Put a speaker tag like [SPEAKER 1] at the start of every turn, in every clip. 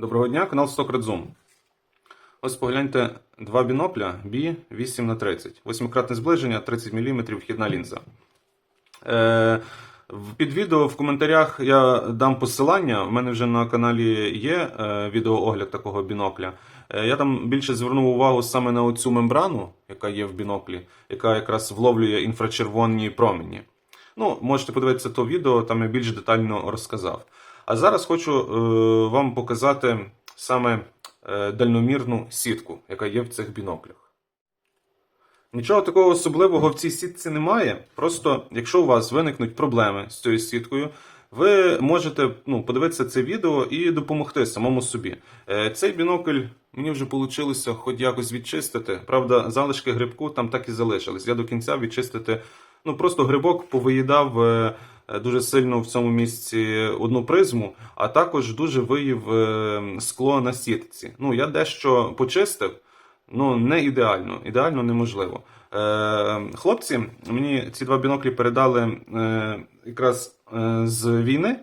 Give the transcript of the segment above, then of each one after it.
[SPEAKER 1] Доброго дня, канал Stock Zoom. Ось погляньте два бінокля B 8 на 30 Восьмикратне зближення, 30 мм вхідна лінза. Е, під відео в коментарях я дам посилання. У мене вже на каналі є е, відеоогляд такого бінокля. Е, я там більше звернув увагу саме на оцю мембрану, яка є в біноклі, яка якраз вловлює інфрачервоні промені. Ну, можете подивитися то відео, там я більш детально розказав. А зараз хочу е, вам показати саме е, дальномірну сітку, яка є в цих біноклях. Нічого такого особливого в цій сітці немає. Просто, якщо у вас виникнуть проблеми з цією сіткою, ви можете ну, подивитися це відео і допомогти самому собі. Е, Цей бінокль мені вже вийшло хоч якось відчистити. Правда, залишки грибку там так і залишились. Я до кінця відчистити. Ну просто грибок повиїдав дуже сильно в цьому місці одну призму, а також дуже виїв е, скло на сітці. Ну я дещо почистив. Ну, не ідеально, ідеально неможливо. Е, хлопці мені ці два біноклі передали е, якраз е, з війни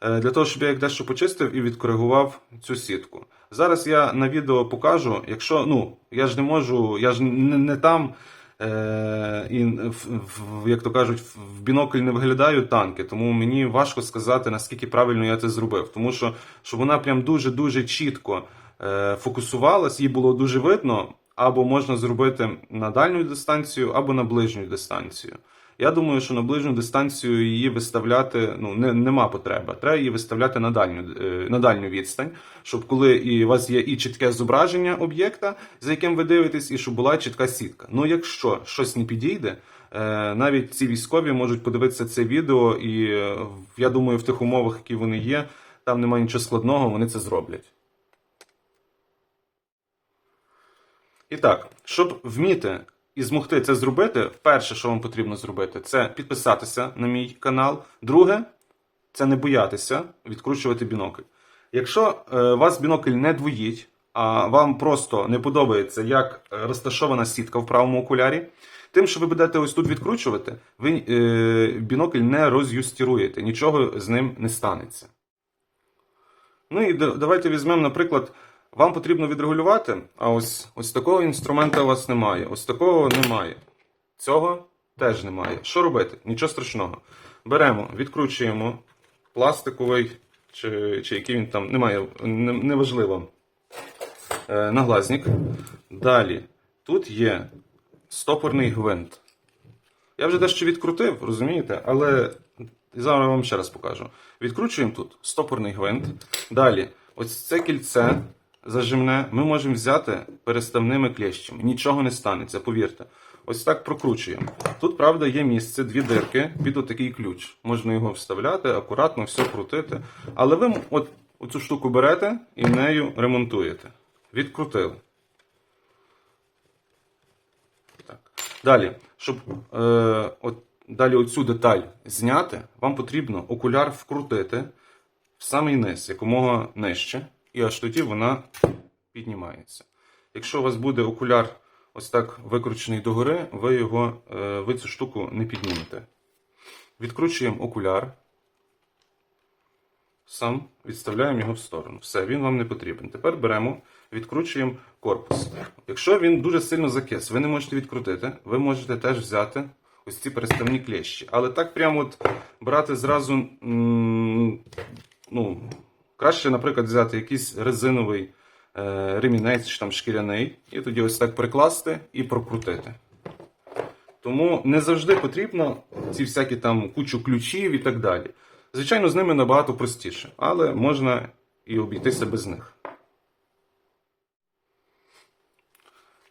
[SPEAKER 1] е, для того, щоб я їх дещо почистив і відкоригував цю сітку. Зараз я на відео покажу, якщо ну я ж не можу, я ж не, не там. Е, і в, як то кажуть, в бінокль не виглядаю танки, тому мені важко сказати, наскільки правильно я це зробив. Тому що щоб вона прям дуже-дуже чітко е, фокусувалась, їй було дуже видно, або можна зробити на дальню дистанцію, або на ближню дистанцію. Я думаю, що на ближню дистанцію її виставляти ну, не, нема потреби. Треба її виставляти на дальню, е, на дальню відстань, щоб коли і у вас є і чітке зображення об'єкта, за яким ви дивитесь, і щоб була чітка сітка. Ну, якщо щось не підійде, е, навіть ці військові можуть подивитися це відео, і е, я думаю, в тих умовах, які вони є, там немає нічого складного, вони це зроблять. І так, щоб вміти і змогти це зробити, перше, що вам потрібно зробити, це підписатися на мій канал. Друге, це не боятися відкручувати бінокль. Якщо е, вас бінокль не двоїть, а вам просто не подобається, як розташована сітка в правому окулярі, тим, що ви будете ось тут відкручувати, ви е, бінокль не роз'юстіруєте, нічого з ним не станеться. Ну і давайте візьмемо, наприклад, вам потрібно відрегулювати, а ось, ось такого інструмента у вас немає, ось такого немає. Цього теж немає. Що робити? Нічого страшного. Беремо, відкручуємо пластиковий, чи, чи який він там, немає, не- неважливо. Е, наглазник. Далі. Тут є стопорний гвинт. Я вже дещо відкрутив, розумієте? Але зараз вам ще раз покажу. Відкручуємо тут стопорний гвинт. Далі, ось це кільце зажимне ми можемо взяти переставними клещами. Нічого не станеться, повірте. Ось так прокручуємо. Тут, правда, є місце, дві дирки під отакий ключ. Можна його вставляти, акуратно все крутити. Але ви от оцю штуку берете і нею ремонтуєте. Відкрутили. Так. Далі, щоб е, от, далі оцю деталь зняти, вам потрібно окуляр вкрутити в самий низ, якомога нижче, і аж тоді вона піднімається. Якщо у вас буде окуляр ось так викручений догори, ви його, е, ви цю штуку не піднімете. Відкручуємо окуляр. Сам відставляємо його в сторону. Все, він вам не потрібен. Тепер беремо, відкручуємо корпус. Якщо він дуже сильно закис, ви не можете відкрутити, ви можете теж взяти ось ці переставні клещі. Але так прямо от брати зразу, ну, краще, наприклад, взяти якийсь резиновий е, ремінець чи там шкіряний, і тоді ось так прикласти і прокрутити. Тому не завжди потрібно ці всякі там кучу ключів і так далі. Звичайно, з ними набагато простіше, але можна і обійтися без них.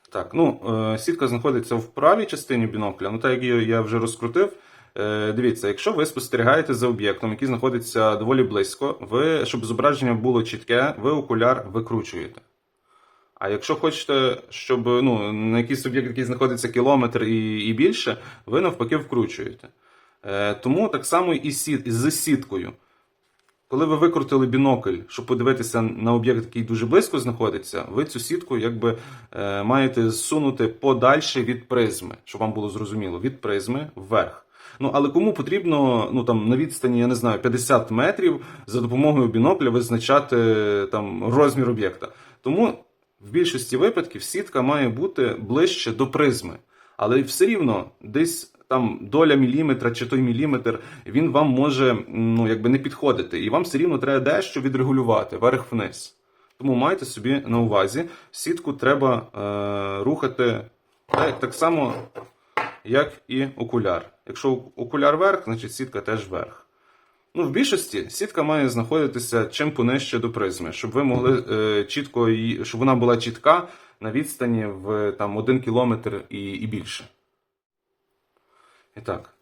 [SPEAKER 1] Так, ну, е, сітка знаходиться в правій частині бінокля. Ну, так як її я вже розкрутив. Е, дивіться, якщо ви спостерігаєте за об'єктом, який знаходиться доволі близько, ви, щоб зображення було чітке, ви окуляр викручуєте. А якщо хочете, щоб ну, на якийсь об'єкт, який знаходиться кілометр і, і більше, ви навпаки вкручуєте. Е, тому так само і сіт, з сіткою. Коли ви викрутили бінокль, щоб подивитися на об'єкт, який дуже близько знаходиться, ви цю сітку якби е, маєте зсунути подальше від призми, щоб вам було зрозуміло, від призми вверх. Ну але кому потрібно ну там на відстані, я не знаю, 50 метрів за допомогою бінокля визначати там розмір об'єкта. Тому в більшості випадків сітка має бути ближче до призми, але все рівно десь там доля міліметра чи той міліметр він вам може ну якби не підходити, і вам все рівно треба дещо відрегулювати вверх-вниз. Тому майте собі на увазі, сітку треба е, рухати так, так само, як і окуляр. Якщо окуляр вверх, значить сітка теж вверх. Ну, в більшості сітка має знаходитися чим понижче до призми, щоб ви могли е, чітко її, щоб вона була чітка на відстані в там 1 кілометр і, і більше. І так,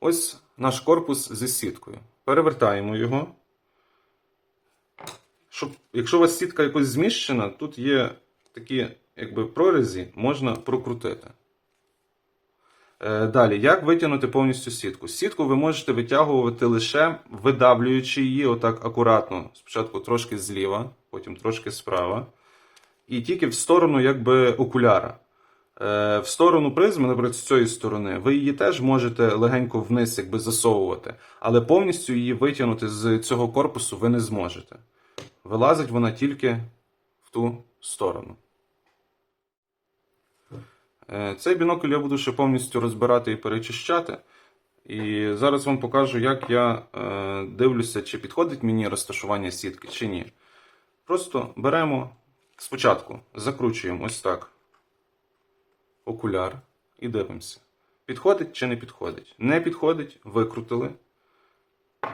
[SPEAKER 1] ось наш корпус зі сіткою. Перевертаємо його. Щоб, якщо у вас сітка якось зміщена, тут є такі якби, прорізі, можна прокрутити. Е, Далі, як витягнути повністю сітку? Сітку ви можете витягувати лише видавлюючи її отак акуратно. Спочатку трошки зліва, потім трошки справа. І тільки в сторону якби окуляра. Е, В сторону призми, наприклад, з цієї сторони, ви її теж можете легенько вниз якби засовувати, але повністю її витягнути з цього корпусу ви не зможете. Вилазить вона тільки в ту сторону. Е, Цей бінокль я буду ще повністю розбирати і перечищати. І зараз вам покажу, як я е, дивлюся, чи підходить мені розташування сітки, чи ні. Просто беремо спочатку, закручуємо ось так окуляр і дивимося. Підходить чи не підходить? Не підходить, викрутили.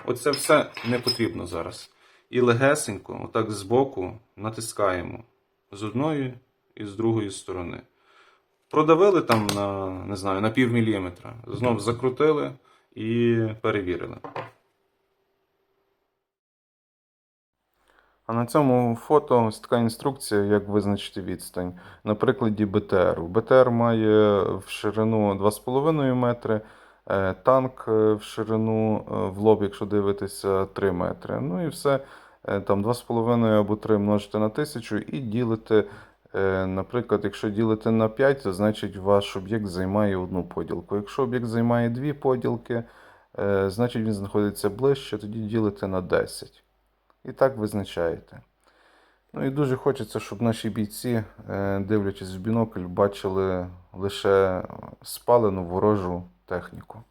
[SPEAKER 1] Оце все не потрібно зараз. І легесенько, отак збоку, натискаємо з одної і з другої сторони. Продавили там на, не знаю, на пів міліметра. Знов закрутили і перевірили. А на цьому фото ось така інструкція, як визначити відстань. На прикладі БТР. БТР має в ширину 2,5 метри, е, танк е, в ширину е, в лоб, якщо дивитися, 3 метри. Ну і все. Там 2,5 або 3 множите на 1000 і ділите. Е, Наприклад, якщо ділите на 5, то значить ваш об'єкт займає одну поділку. Якщо об'єкт займає дві поділки, е, значить він знаходиться ближче, тоді ділите на 10. І так визначаєте. Ну і дуже хочеться, щоб наші бійці, е, дивлячись в бінокль, бачили лише спалену ворожу техніку.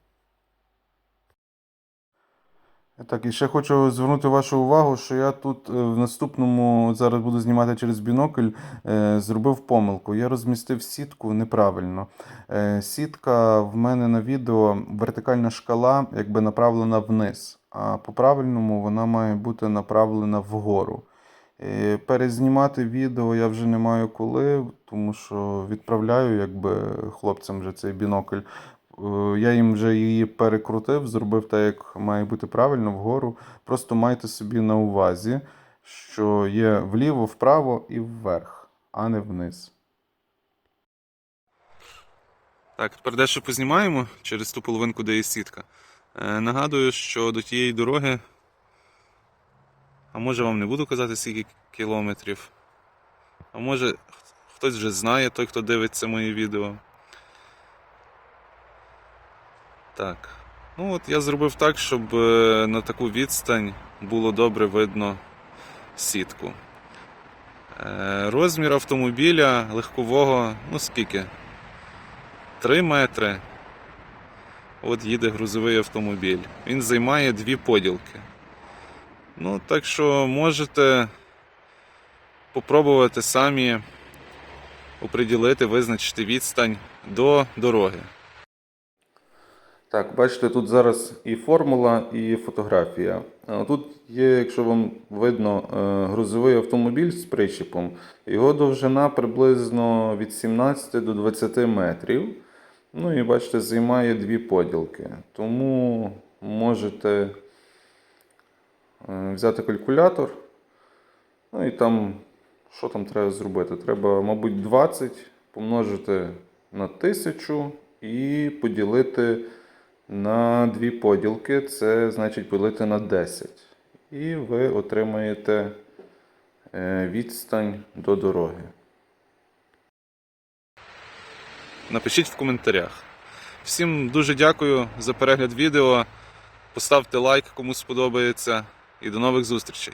[SPEAKER 1] Так, і ще хочу звернути вашу увагу, що я тут е, в наступному зараз буду знімати через бінокль, е, зробив помилку. Я розмістив сітку неправильно. Е, Сітка в мене на відео вертикальна шкала якби направлена вниз, а по-правильному вона має бути направлена вгору. Перезнімати відео я вже не маю коли, тому що відправляю якби хлопцям вже цей бінокль. Е, Я їм вже її перекрутив, зробив так, як має бути правильно вгору. Просто майте собі на увазі, що є вліво, вправо і вверх, а не вниз. Так, тепер дещо познімаємо через ту половинку, де є сітка. Е, нагадую, що до тієї дороги. А може вам не буду казати, скільки кілометрів. А може хтось вже знає, той, хто дивиться мої відео. Так. Ну от я зробив так, щоб е, на таку відстань було добре видно сітку. Е, Розмір автомобіля легкового, ну скільки? 3 метри. От їде грузовий автомобіль. Він займає дві поділки. Ну, так що можете попробувати самі оприділити, визначити відстань до дороги. Так, бачите, тут зараз і формула, і фотографія. Тут є, якщо вам видно, е, грузовий автомобіль з причепом. Його довжина приблизно від 17 до 20 метрів. Ну і бачите, займає дві поділки. Тому можете е, взяти калькулятор. Ну і там, що там треба зробити? Треба, мабуть, 20 помножити на 1000 і поділити на дві поділки. Це значить поділити на 10. І ви отримаєте е, відстань до дороги. Напишіть в коментарях.
[SPEAKER 2] Всім дуже дякую за перегляд відео. Поставте лайк, кому сподобається, і до нових зустрічей.